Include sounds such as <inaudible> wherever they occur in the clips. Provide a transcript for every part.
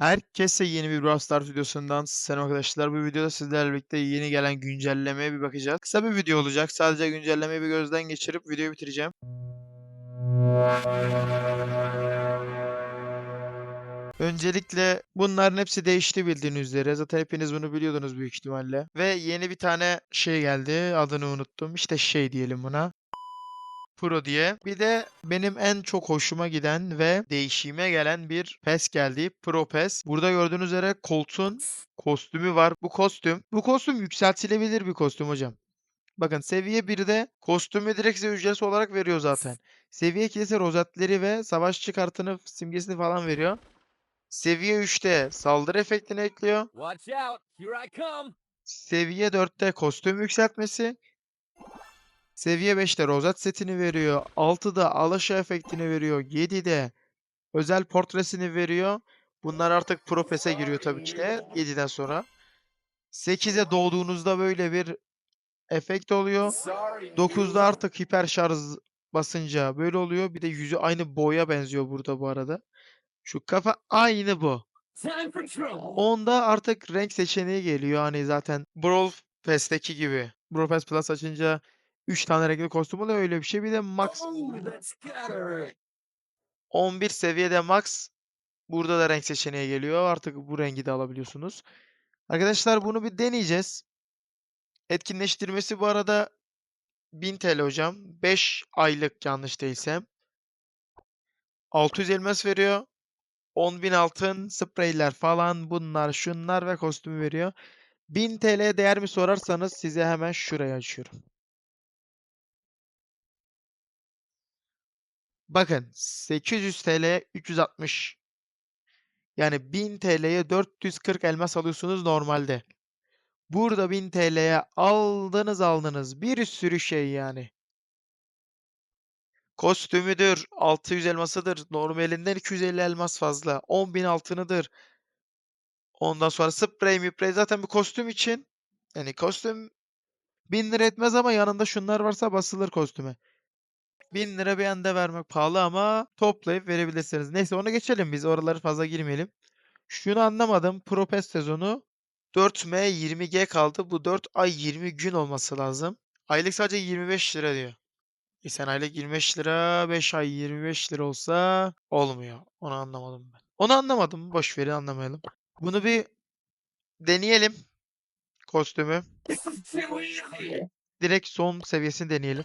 Herkese yeni bir Brawl Stars videosundan selam arkadaşlar. Bu videoda sizlerle birlikte yeni gelen güncellemeye bir bakacağız. Kısa bir video olacak. Sadece güncellemeyi bir gözden geçirip videoyu bitireceğim. Öncelikle bunların hepsi değişti bildiğiniz üzere. Zaten hepiniz bunu biliyordunuz büyük ihtimalle. Ve yeni bir tane şey geldi. Adını unuttum. İşte şey diyelim buna. Pro diye. Bir de benim en çok hoşuma giden ve değişime gelen bir PES geldi. Pro PES. Burada gördüğünüz üzere Colt'un kostümü var. Bu kostüm. Bu kostüm yükseltilebilir bir kostüm hocam. Bakın seviye 1'de kostümü direkt size ücretsiz olarak veriyor zaten. Seviye 2'de ise rozetleri ve savaşçı kartını simgesini falan veriyor. Seviye 3'te saldırı efektini ekliyor. Seviye 4'te kostüm yükseltmesi. Seviye 5'te rozet setini veriyor. 6'da alaşa efektini veriyor. 7'de özel portresini veriyor. Bunlar artık Pro PES'e giriyor tabii ki de 7'den sonra. 8'e doğduğunuzda böyle bir efekt oluyor. Sorry, 9'da artık hiper şarj basınca böyle oluyor. Bir de yüzü aynı boya benziyor burada bu arada. Şu kafa aynı bu. Onda artık renk seçeneği geliyor. Hani zaten Brawl Pass'teki gibi. Brawl Pass Plus açınca 3 tane renkli kostüm oluyor öyle bir şey. Bir de Max Oh, that's gotta hurt. 11 seviyede Max. Burada da renk seçeneği geliyor. Artık bu rengi de alabiliyorsunuz. Arkadaşlar bunu bir deneyeceğiz. Etkinleştirmesi bu arada 1000 TL hocam. 5 aylık yanlış değilsem. 600 elmas veriyor. 10.000 altın, spreyler falan bunlar şunlar ve kostümü veriyor. 1000 TL değer mi sorarsanız size hemen şuraya açıyorum. Bakın 800 TL 360. Yani 1000 TL'ye 440 elmas alıyorsunuz normalde. Burada 1000 TL'ye aldınız aldınız bir sürü şey yani. Kostümüdür, 600 elmasıdır, normalinden 250 elmas fazla, 10.000 altınıdır. Ondan sonra sprey müprey zaten bir kostüm için. Yani kostüm 1000 lira etmez ama yanında şunlar varsa basılır kostüme. 1000 lira bir anda vermek pahalı ama toplayıp verebilirsiniz. Neyse onu geçelim biz oraları fazla girmeyelim. Şunu anlamadım. Pro PES sezonu 4M 20G kaldı. Bu 4 ay 20 gün olması lazım. Aylık sadece 25 lira diyor. E sen aylık 25 lira, 5 ay 25 lira olsa olmuyor. Onu anlamadım ben. Onu anlamadım. Boş verin anlamayalım. Bunu bir deneyelim. Kostümü. <laughs> Direkt son seviyesini deneyelim.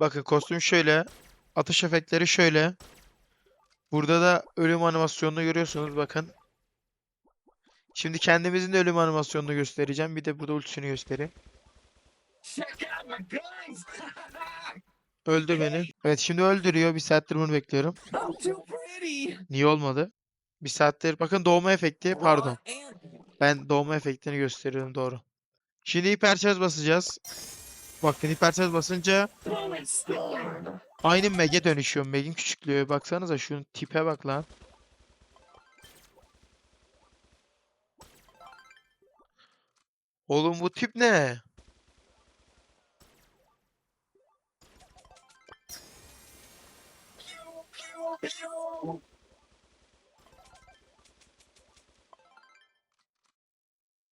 Bakın kostüm şöyle. Atış efektleri şöyle. Burada da ölüm animasyonunu görüyorsunuz bakın. Şimdi kendimizin de ölüm animasyonunu göstereceğim. Bir de burada ultisini göstereyim. Check out my guns! Öldü beni. Evet şimdi öldürüyor. Bir saattir bunu bekliyorum. Niye olmadı? Bir saattir. Bakın doğma efekti. Pardon. Ben doğma efektini gösteriyorum doğru. Şimdi hiperçarj basacağız. Bakın hiperçarj basınca aynı Meg'e dönüşüyor. Meg'in küçüklüğü. Baksanıza şunun tipe bak lan. Oğlum bu tip ne?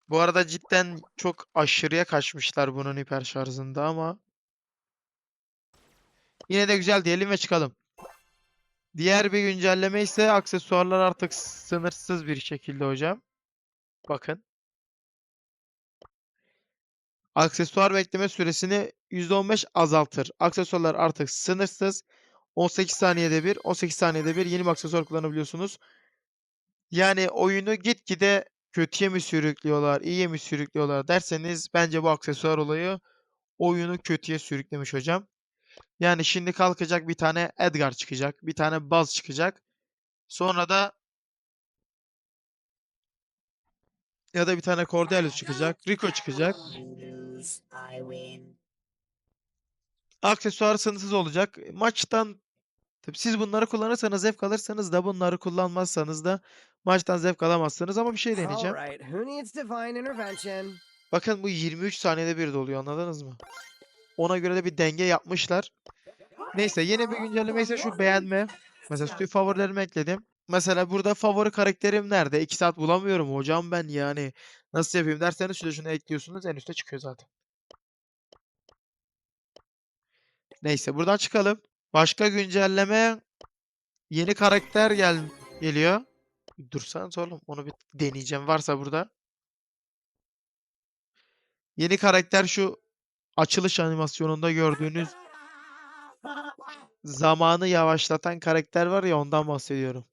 Bu arada cidden çok aşırıya kaçmışlar bunun hiper şarjında ama yine de güzel diyelim ve çıkalım. Diğer bir güncelleme ise aksesuarlar artık sınırsız bir şekilde hocam. Bakın. Aksesuar bekleme süresini %15 azaltır. Aksesuarlar artık sınırsız. 18 saniyede bir, 18 saniyede bir yeni bir aksesuar kullanabiliyorsunuz. Yani oyunu gitgide kötüye mi sürüklüyorlar, iyiye mi sürüklüyorlar derseniz bence bu aksesuar olayı oyunu kötüye sürüklemiş hocam. Yani şimdi kalkacak bir tane Edgar çıkacak, bir tane Buzz çıkacak. Sonra da ya da bir tane Cordelius çıkacak, Rico çıkacak. Aksesuar sınırsız olacak. Maçtan tabii siz bunları kullanırsanız zevk alırsanız da bunları kullanmazsanız da maçtan zevk alamazsınız ama bir şey deneyeceğim. Alright, who needs divine intervention? Bakın bu 23 saniyede bir doluyor anladınız mı? Ona göre de bir denge yapmışlar. Neyse yeni bir güncelleme ise şu beğenme. Mesela stüdyo favorilerime ekledim. mesela burada favori karakterim nerede? 2 saat bulamıyorum hocam ben yani. Nasıl yapayım derseniz şurada şunu ekliyorsunuz en üstte çıkıyor zaten. Neyse buradan çıkalım. Başka güncelleme yeni karakter gel geliyor. Dursanız oğlum onu bir deneyeceğim varsa burada. Yeni karakter şu açılış animasyonunda gördüğünüz zamanı yavaşlatan karakter var ya ondan bahsediyorum.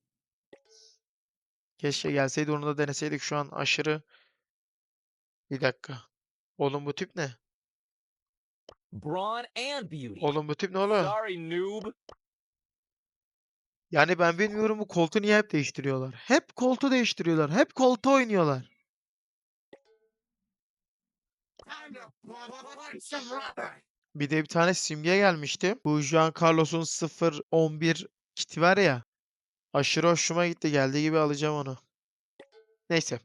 Keşke gelseydi onu da deneseydik şu an aşırı. Bir dakika. Oğlum bu tip ne? Brawn and beauty. Oğlum bu tip ne oğlum? Sorry, noob. Yani ben bilmiyorum bu koltuğu niye hep değiştiriyorlar. Hep koltuğu değiştiriyorlar. Hep koltuğu oynuyorlar. Bir de bir tane simge gelmişti. Bu Juan Carlos'un 0-11 kiti var ya. Aşırı hoşuma gitti. Geldiği gibi alacağım onu. Neyse.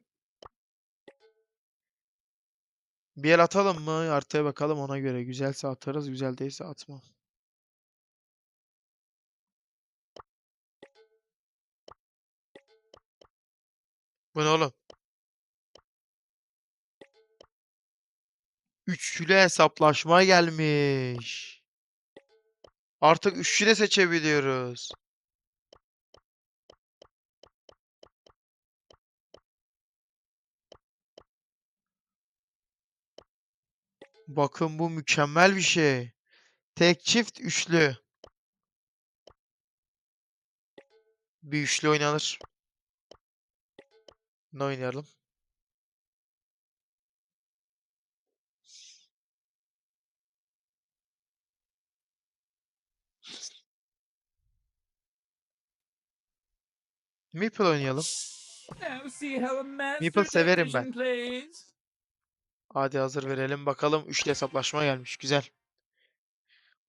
Bir el atalım mı? Artıya bakalım ona göre. Güzelse atarız. Güzel değilse atmam. Bu ne oğlum? Üçlü hesaplaşma gelmiş. Artık üçlü de seçebiliyoruz. Bakın bu mükemmel bir şey. Tek çift üçlü. Bir üçlü oynanır. Ne oynayalım? Meeple oynayalım. Meeple severim ben. Hadi hazır verelim. Bakalım üçlü hesaplaşma gelmiş. Güzel.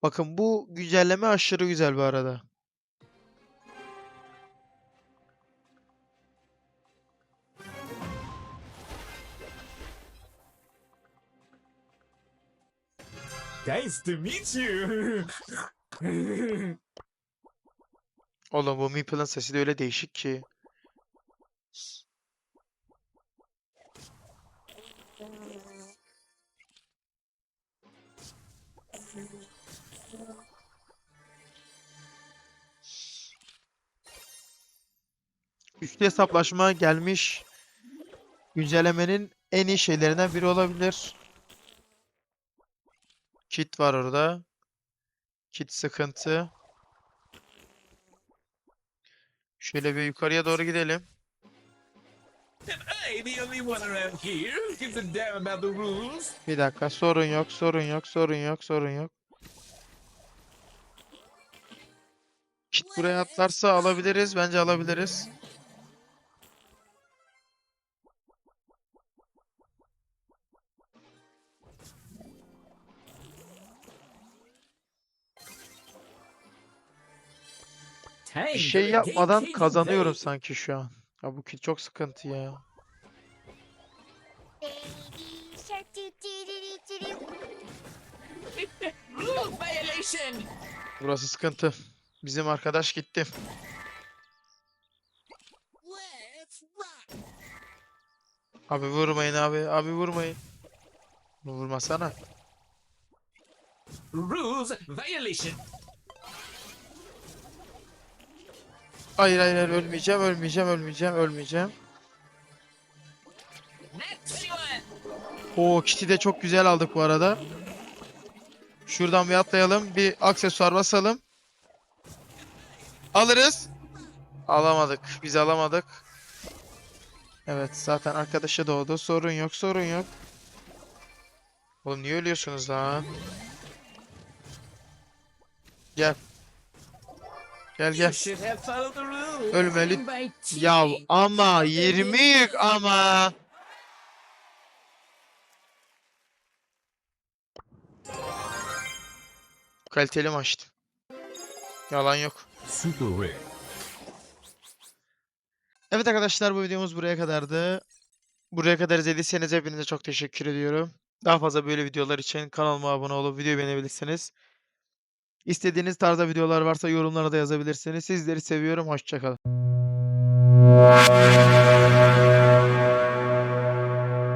Bakın bu güncelleme aşırı güzel bu arada. Nice to meet you. <laughs> Oğlum bu Meeple'ın sesi de öyle değişik ki. Üçlü hesaplaşma gelmiş. Güncellemenin en iyi şeylerinden biri olabilir. Kit var orada. Kit sıkıntı. Şöyle bir yukarıya doğru gidelim. Bir dakika sorun yok sorun yok sorun yok sorun yok. Kit buraya atlarsa alabiliriz. Bence alabiliriz. Şey yapmadan kazanıyorum sanki şu an. Ya bu kit çok sıkıntı ya. Burası sıkıntı. Bizim arkadaş gitti. Abi vurmayın abi. Abi vurmayın. Bunu vurmasana. Rules violation! Hayır hayır hayır ölmeyeceğim ölmeyeceğim ölmeyeceğim ölmeyeceğim. Net 21! Oo kiti de çok güzel aldık bu arada. Şuradan bir atlayalım. Bir aksesuar basalım. Alırız. Alamadık. Biz alamadık. Evet zaten arkadaşı doğdu. Sorun yok sorun yok. Oğlum niye ölüyorsunuz lan? Gel. Gel gel. Ölmeli. Ya ama 20 yük ama. Kaliteli maçtı. Yalan yok. Super. Evet arkadaşlar bu videomuz buraya kadardı. Buraya kadar izlediyseniz hepinize çok teşekkür ediyorum. Daha fazla böyle videolar için kanalıma abone olup videoyu beğenebilirsiniz. İstediğiniz tarzda videolar varsa yorumlara da yazabilirsiniz. Sizleri seviyorum. Hoşçakalın.